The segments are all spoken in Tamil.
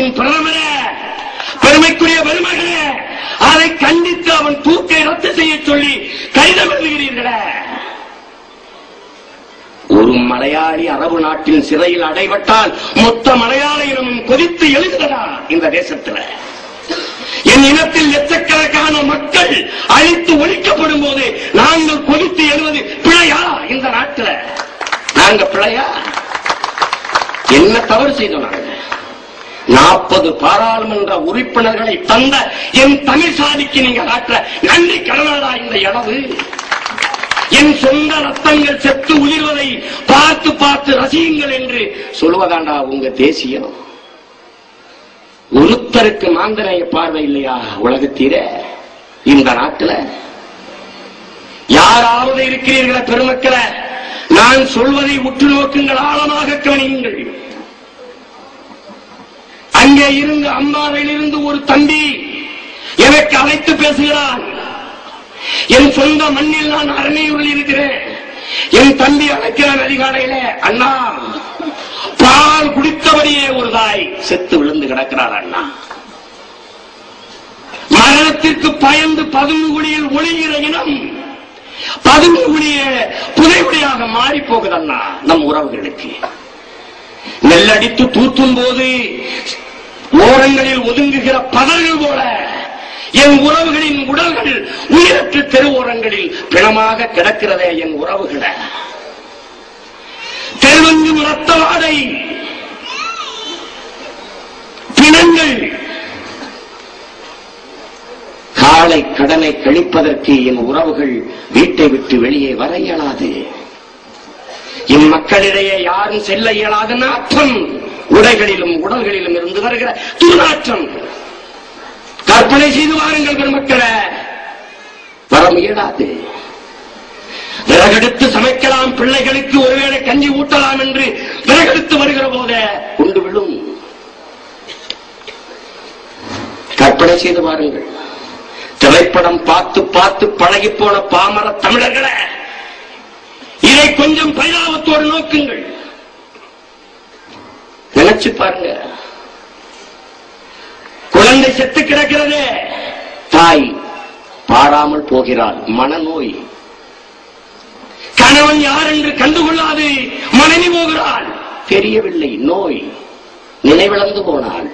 நாட்டின் பிரதமரே பெருமைக்குரிய பெருமகளே அதை கண்டித்து அவன் தூக்கை ரத்து செய்ய சொல்லி கடிதம் எழுதுகிறீர்களே ஒரு மலையாளி அரபு நாட்டின் சிறையில் அடைபட்டால் மொத்த மலையாள இனமும் கொதித்து எழுதுகிறா இந்த தேசத்தில்? என் இனத்தில் லட்சக்கணக்கான மக்கள் அழித்து ஒழிக்கப்படும் போது நாங்கள் கொதித்து எழுவது பிழையா இந்த நாட்டில்? நாங்க பிழையா? என்ன தவறு செய்தோம் நாங்கள்? நாற்பது பாராளுமன்ற உறுப்பினர்களை தந்த என் தமிழ் சாதிக்கு நீங்க காட்டுற நன்றி கடனாடா இந்த இடவு என் சொந்த ரத்தங்கள் செத்து உயிர்வதை பார்த்து பார்த்து ரசியுங்கள் என்று சொல்வதாண்டா உங்க தேசியம். ஒருத்தருக்கு மாந்தனைய பார்வை இல்லையா உலகத்தீர? இந்த நாட்டுல? யாராவது இருக்கிறீர்களா பெருமக்களை? நான் சொல்வதை உற்று நோக்குங்கள் ஆழமாக கவனியுங்கள். இங்கே இருந்து அம்பாறையில் இருந்து ஒரு தம்பி எனக்கு அழைத்து பேசுகிறார். என் சொந்த மண்ணில் நான் அரணையூரில் இருக்கிறேன். என் தம்பி அழைக்கிறான் அதிகாலையில அண்ணா பால் குடித்தபடியே ஒரு தாய் செத்து விழுந்து கிடக்கிறார் அண்ணா. மரணத்திற்கு பயந்து பதுங்குடியில் ஒளிகிற இனம் பதுங்குடிய புதைகுடியாக மாறி போகுது அண்ணா நம் உறவுகளுக்கு. நெல்லடித்து தூத்தும் போது ஓரங்களில் ஒதுங்குகிற பதர்கள் போல என் உறவுகளின் உடல்கள் உயிரற்ற தெருவோரங்களில் பிணமாக கிடக்கிறதே என் உறவுகளை. தெருவெங்கும் ரத்த வாடை பிணங்கள் காலை கடனை கழிப்பதற்கு என் உறவுகள் வீட்டை விட்டு வெளியே வர இயலாது. இம்மக்களிடையே யாரும் செல்ல இயலாத நாற்றம் உடைகளிலும் உடல்களிலும் இருந்து வருகிற துர்நாற்றம். கற்பனை செய்து வாருங்கள் பெருமக்களை. வர முயலாது விறகெடுத்து சமைக்கலாம் பிள்ளைகளுக்கு ஒருவேளை கஞ்சி ஊட்டலாம் என்று விறகெடுத்து வருகிற போத கொண்டு விழும். கற்பனை செய்து பாருங்கள் திரைப்படம் பார்த்து பார்த்து பழகி போன பாமர தமிழர்களை. இதை கொஞ்சம் பரிதாபத்தோடு நோக்குங்கள். நினைச்சு பாருங்க. குழந்தை செத்து கிடக்கிறதே. தாய் பாராமல் போகிறாள். மனநோய். கணவன் யார் என்று கண்டுகொள்ளாது. மனைவி போகிறாள். தெரியவில்லை. நோய் நினைவிழந்து போனாள்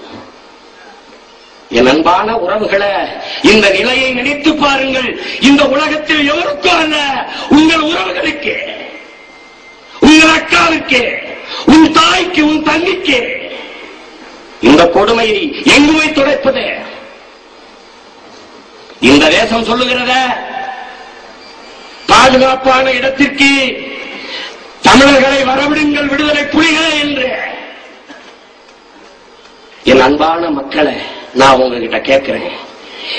என் அன்பான உறவுகளை இந்த நிலையை நினைத்து பாருங்கள். இந்த உலகத்தில் எவருக்கும் அல்ல உங்கள் உறவுகளுக்கு உங்கள் உன் தாய்க்கு உன் தங்கிக்கு. இந்த கொடுமையை எங்குமே துடைப்பது. இந்த தேசம் சொல்லுகிறத பாதுகாப்பான இடத்திற்கு தமிழர்களை வரவிடுங்கள் விடுதலை புலிகளே என்று. என் அன்பான மக்களை நான் உங்ககிட்ட கேட்கிறேன்.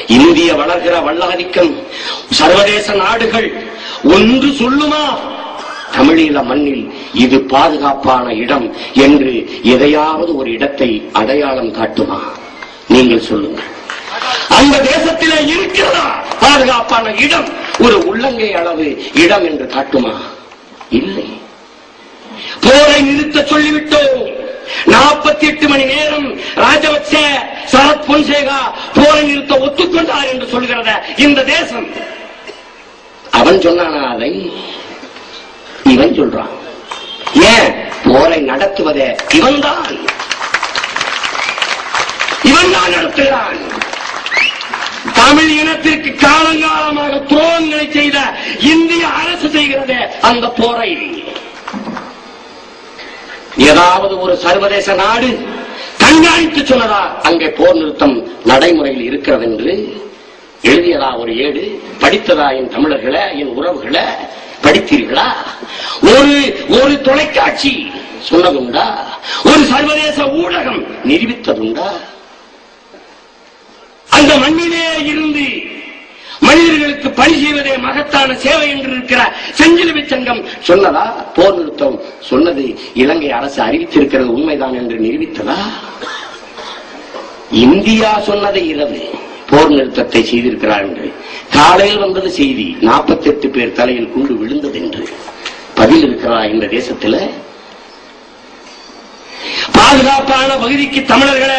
இந்திய வளர்கிற வல்லாதிக்கம் சர்வதேச நாடுகள் ஒன்று சொல்லுமா? தமிழீழ மண்ணில் இது பாதுகாப்பான இடம் என்று எதையாவது ஒரு இடத்தை அடையாளம் காட்டுமா? நீங்கள் சொல்லுங்கள். அந்த தேசத்திலே இருக்கிறதா? பாதுகாப்பான இடம் ஒரு உள்ளங்கை அளவு இடம் என்று காட்டுமா? இல்லை. போரை நிறுத்த சொல்லிவிட்டோம். நாற்பத்தி எட்டு மணி நேரம் ராஜபக்ச சரத் பொன்சேகா போரை நிறுத்த ஒத்துக்கொண்டார் என்று சொல்கிறத இந்த தேசம். அவன் சொன்னானா அதை இவன் சொல்றான். ஏன்? போரை நடத்துவதே இவன்தான். இவன் தான் நடத்துகிறான். தமிழ் இனத்திற்கு காலங்காலமாக துரோகங்களை செய்த இந்திய அரசு செய்கிறது அந்த போரை. ஏதாவது ஒரு சர்வதேச நாடு கண்காணித்து சொன்னதா அங்கே போர் நிறுத்தம் நடைமுறையில் இருக்கிறது என்று எழுதியதா ஒரு ஏடு? படித்ததா என் தமிழர்களை என் உறவுகளை? படித்தீர்களா? ஒரு ஒரு தொலைக்காட்சி. சொன்னதுண்டா? ஒரு சர்வதேச ஊடகம் நிரூபித்ததுண்டா? அந்த மண்ணிலே இருந்து மனிதர்களுக்கு பணி செய்வதே மகத்தான சேவை என்று இருக்கிற செஞ்சிலுவை சங்கம் சொன்னதா? போர் நிறுத்தம் சொன்னது இலங்கை அரசு அறிவித்திருக்கிறது உண்மைதான் என்று நிரூபித்ததா? இந்தியா சொன்னதை இரவு போர் நிறுத்தத்தை செய்திருக்கிறார் என்று. காலையில் வந்தது செய்தி 48 பேர் தலையில் குண்டு விழுந்தது பதில் இருக்கிறா இந்த தேசத்துல? பாதுகாப்பான பகுதிக்கு தமிழர்களை